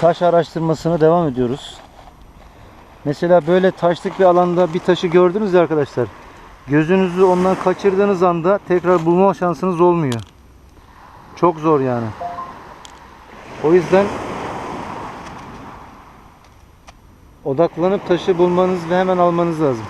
taş araştırmasına devam ediyoruz. Mesela böyle taşlık bir alanda bir taşı gördünüz ya arkadaşlar. Gözünüzü ondan kaçırdığınız anda tekrar bulma şansınız olmuyor. Çok zor yani. O yüzden odaklanıp taşı bulmanız ve hemen almanız lazım.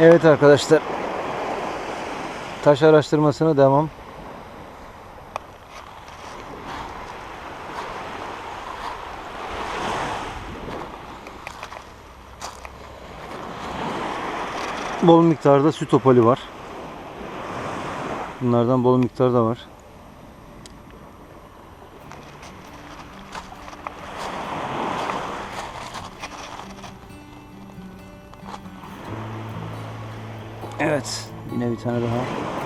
Evet arkadaşlar. Taş araştırmasına devam. Bol miktarda süt opali var. Bunlardan bol miktarda var. Evet. Yine bir tane daha.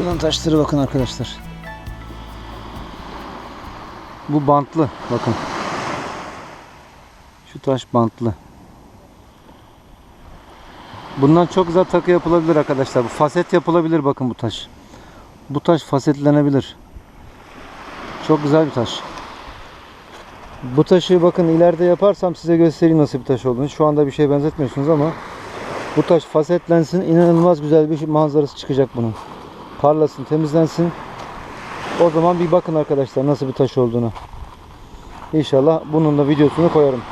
Atılan taşları bakın arkadaşlar. Bu bantlı bakın. Şu taş bantlı. Bundan çok güzel takı yapılabilir arkadaşlar. Bu faset yapılabilir bakın bu taş. Bu taş fasetlenebilir. Çok güzel bir taş. Bu taşı bakın ileride yaparsam size göstereyim nasıl bir taş olduğunu. Şu anda bir şey benzetmiyorsunuz ama bu taş fasetlensin inanılmaz güzel bir manzarası çıkacak bunun parlasın, temizlensin. O zaman bir bakın arkadaşlar nasıl bir taş olduğunu. İnşallah bunun da videosunu koyarım.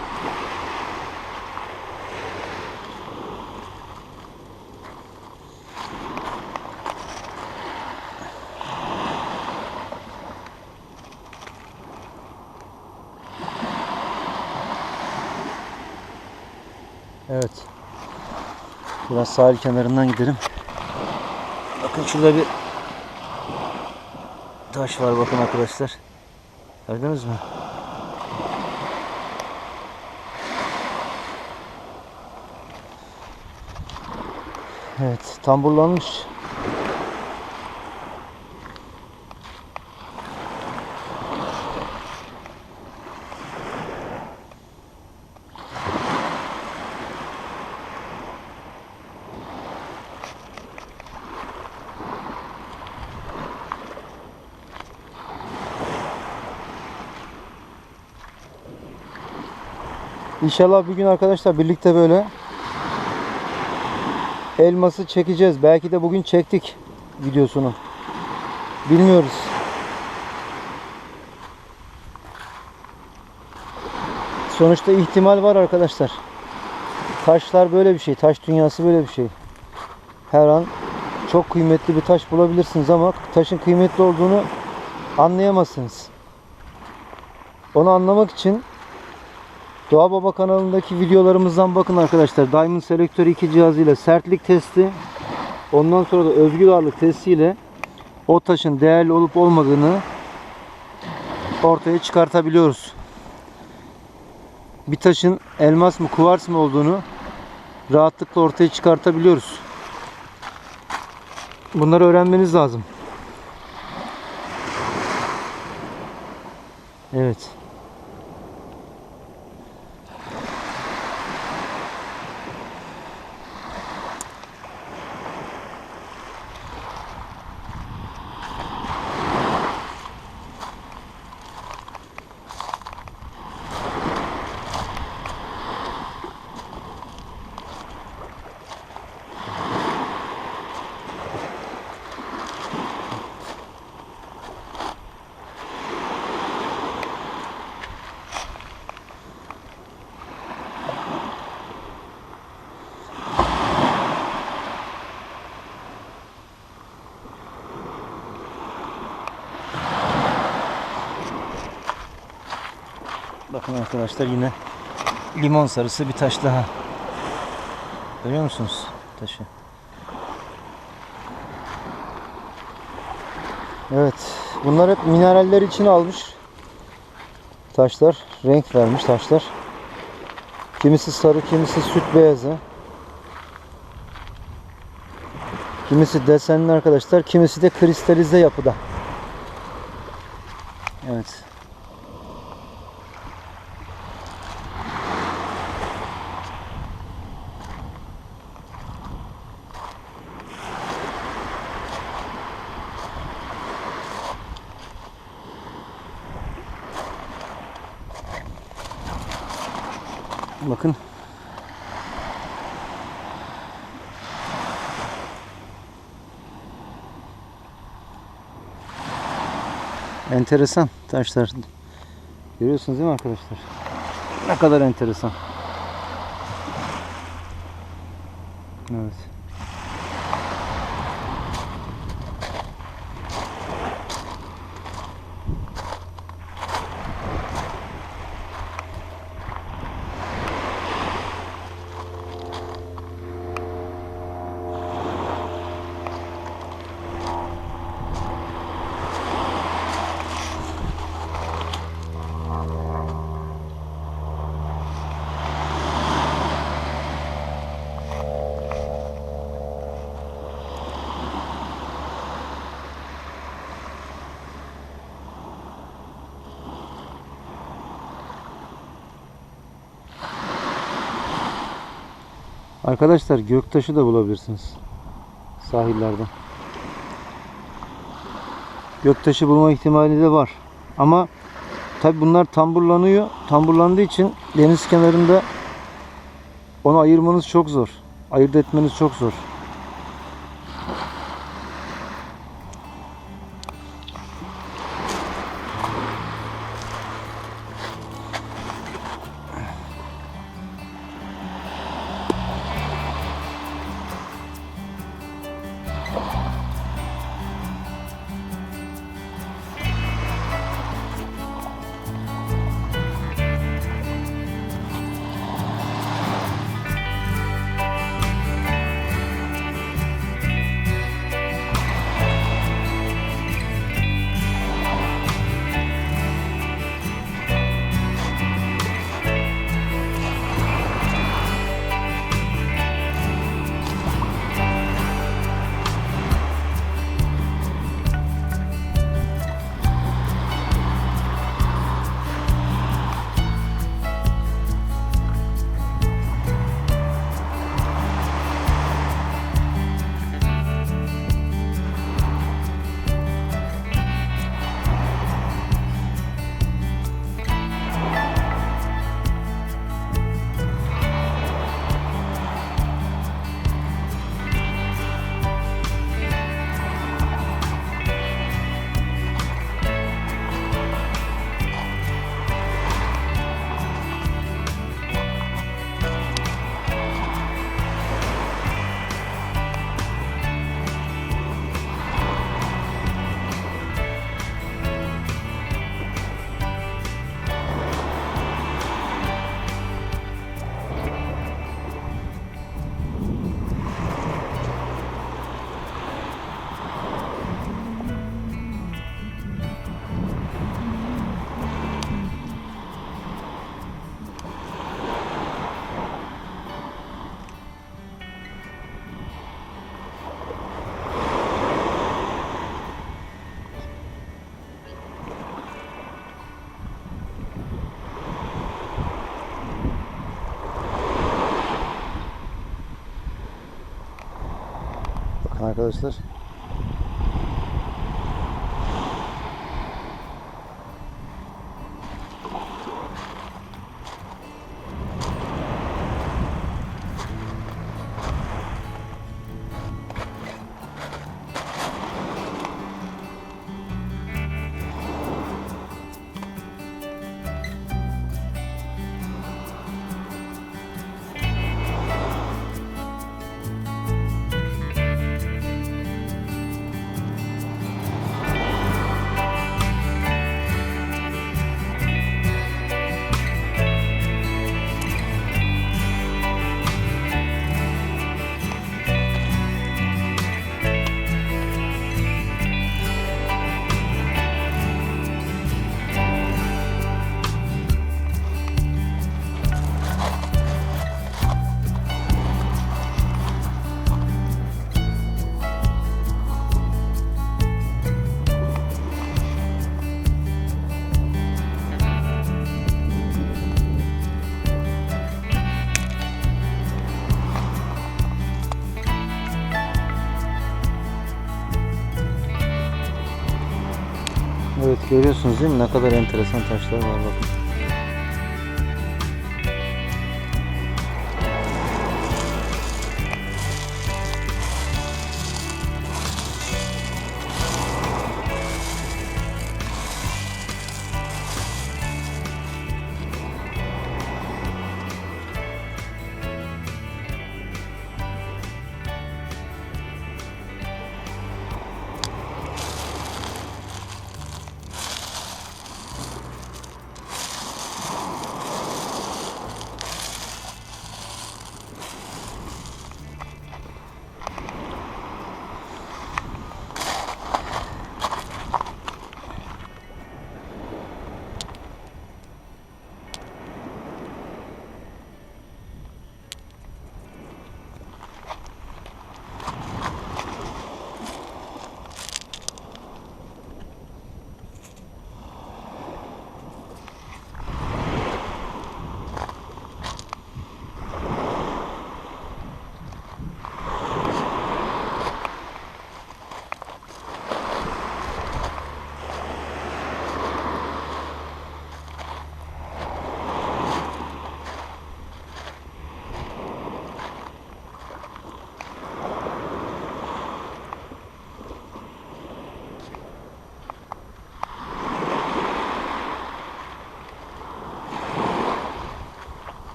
Evet. Biraz sahil kenarından gidelim. Bakın şurada bir taş var bakın arkadaşlar. Gördünüz mü? Evet, tamburlanmış. İnşallah bir gün arkadaşlar birlikte böyle elması çekeceğiz. Belki de bugün çektik videosunu. Bilmiyoruz. Sonuçta ihtimal var arkadaşlar. Taşlar böyle bir şey. Taş dünyası böyle bir şey. Her an çok kıymetli bir taş bulabilirsiniz ama taşın kıymetli olduğunu anlayamazsınız. Onu anlamak için Doğa Baba kanalındaki videolarımızdan bakın arkadaşlar. Diamond Selektör 2 cihazıyla sertlik testi Ondan sonra da özgül ağırlık testiyle o taşın değerli olup olmadığını ortaya çıkartabiliyoruz. Bir taşın elmas mı kuvars mı olduğunu rahatlıkla ortaya çıkartabiliyoruz. Bunları öğrenmeniz lazım. Evet. Bakın arkadaşlar yine limon sarısı bir taş daha. Görüyor musunuz taşı? Evet. Bunlar hep mineraller için almış. Taşlar. Renk vermiş taşlar. Kimisi sarı, kimisi süt beyazı. Kimisi desenli arkadaşlar. Kimisi de kristalize yapıda. Evet. Bakın. Enteresan taşlar. Görüyorsunuz değil mi arkadaşlar? Ne kadar enteresan. Evet. Arkadaşlar göktaşı da bulabilirsiniz sahillerde. Göktaşı bulma ihtimali de var. Ama tabi bunlar tamburlanıyor. Tamburlandığı için deniz kenarında onu ayırmanız çok zor. Ayırt etmeniz çok zor. Arkadaşlar. Görüyorsunuz değil mi? Ne kadar enteresan taşlar var bakın.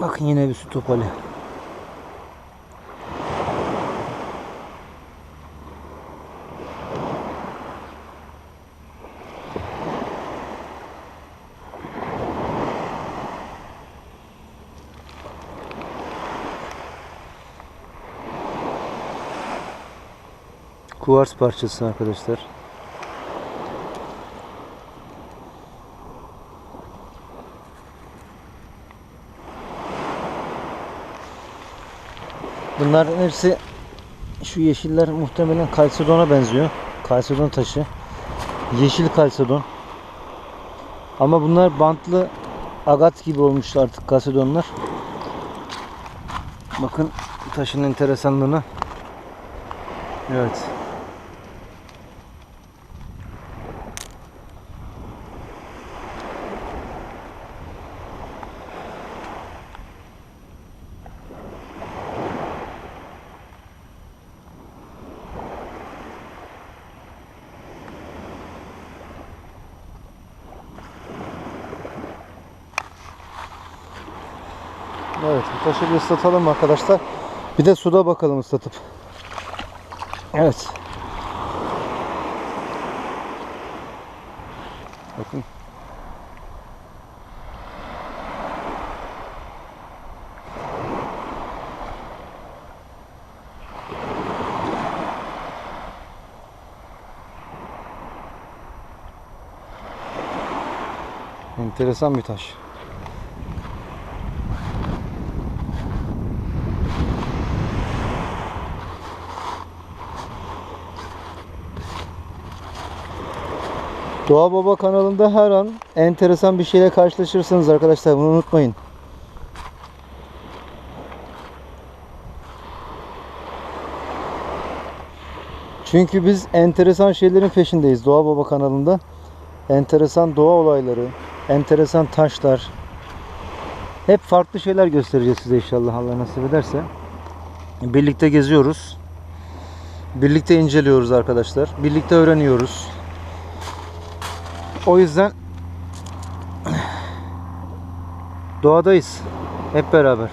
Bakın yine bir su topali. Kuvars parçası arkadaşlar. Bunların hepsi şu yeşiller muhtemelen kalsedona benziyor. Kalsedon taşı. Yeşil kalsedon. Ama bunlar bantlı agat gibi olmuştu artık kalsedonlar. Bakın taşın enteresanlığına. Evet. Evet bu taşı bir ıslatalım arkadaşlar. Bir de suda bakalım ıslatıp. Evet. Bakın. Enteresan bir taş. Doğa Baba kanalında her an enteresan bir şeyle karşılaşırsınız arkadaşlar. Bunu unutmayın. Çünkü biz enteresan şeylerin peşindeyiz Doğa Baba kanalında. Enteresan doğa olayları, enteresan taşlar. Hep farklı şeyler göstereceğiz size inşallah Allah nasip ederse. Birlikte geziyoruz. Birlikte inceliyoruz arkadaşlar. Birlikte öğreniyoruz. O yüzden doğadayız. Hep beraber.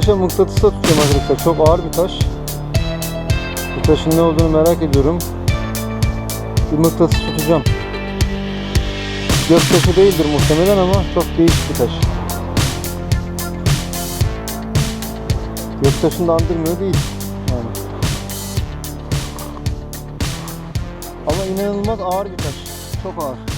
Taşa mıknatısa tutacağım arkadaşlar. Çok ağır bir taş. Bu taşın ne olduğunu merak ediyorum. Bir mıknatıs tutacağım. Göktaşı değildir muhtemelen ama çok değişik bir taş. Göktaşını da andırmıyor değil. Yani. Ama inanılmaz ağır bir taş. Çok ağır.